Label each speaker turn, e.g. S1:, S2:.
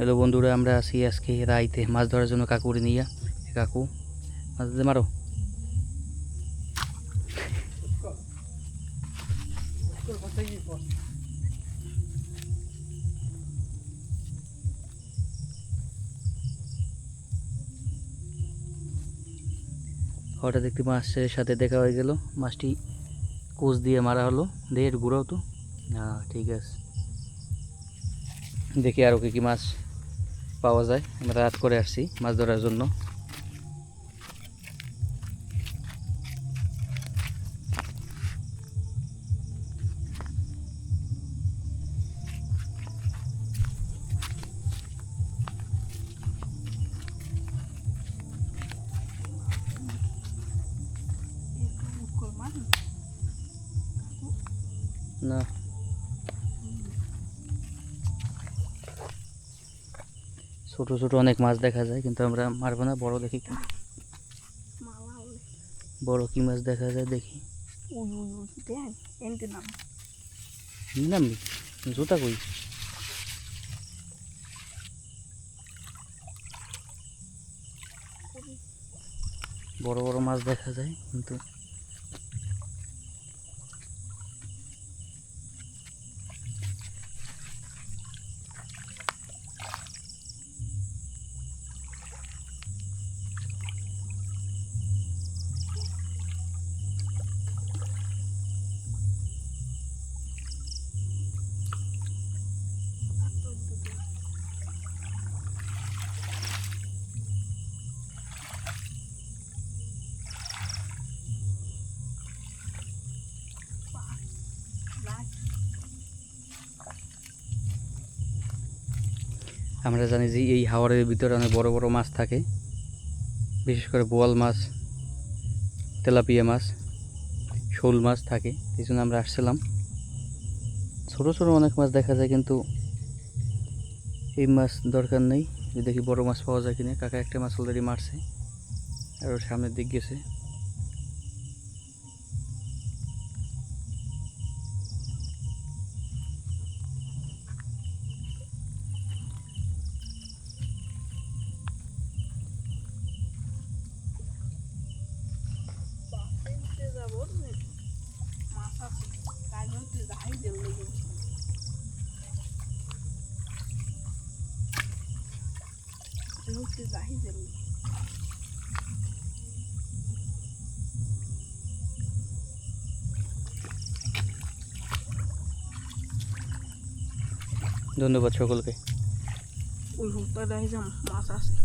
S1: Hello বন্ধুরা, আমরা আসি আজকে রাইতে। মাছ ধরার জন্য কাকুরে নিয়ে। কাকু, মাছ মারো। হঠাৎ একটি মাছের সাথে দেখা হয়ে গেল। মাছটি কোচ দিয়ে মারা হলো। দেহের ঘুরাও তো। ঠিক আছে। দেখি আরও কী কী মাছ পাওয়া যায়। আমরা রাত করে আসছি মাছ ধরার জন্য। না। ছোট ছোট অনেক মাছ দেখা যায় কিন্তু আমরা মারবো না বড় দেখি বড় কি মাছ দেখা যায় দেখি।
S2: নাম।
S1: জুতা কই? বড় বড় মাছ দেখা যায় কিন্তু আমরা জানি যে এই হাওরের ভিতরে অনেক বড় বড় মাছ থাকে। বিশেষ করে বোয়াল মাছ, তেলাপিয়া মাছ, শোল মাছ থাকে, এই জন্য আমরা আসছিলাম। ছোটো ছোটো অনেক মাছ দেখা যায়, কিন্তু এই মাছ দরকার নেই। দেখি বড় মাছ পাওয়া যায় কিনা, কাকা একটা মাছ অলরেডি মারছে, আর সামনের দিক গেছে।
S2: হতে যাই জল
S1: ধন্যবাদ সকলকে
S2: ওই হুকটা যাই যাম মাছ আছে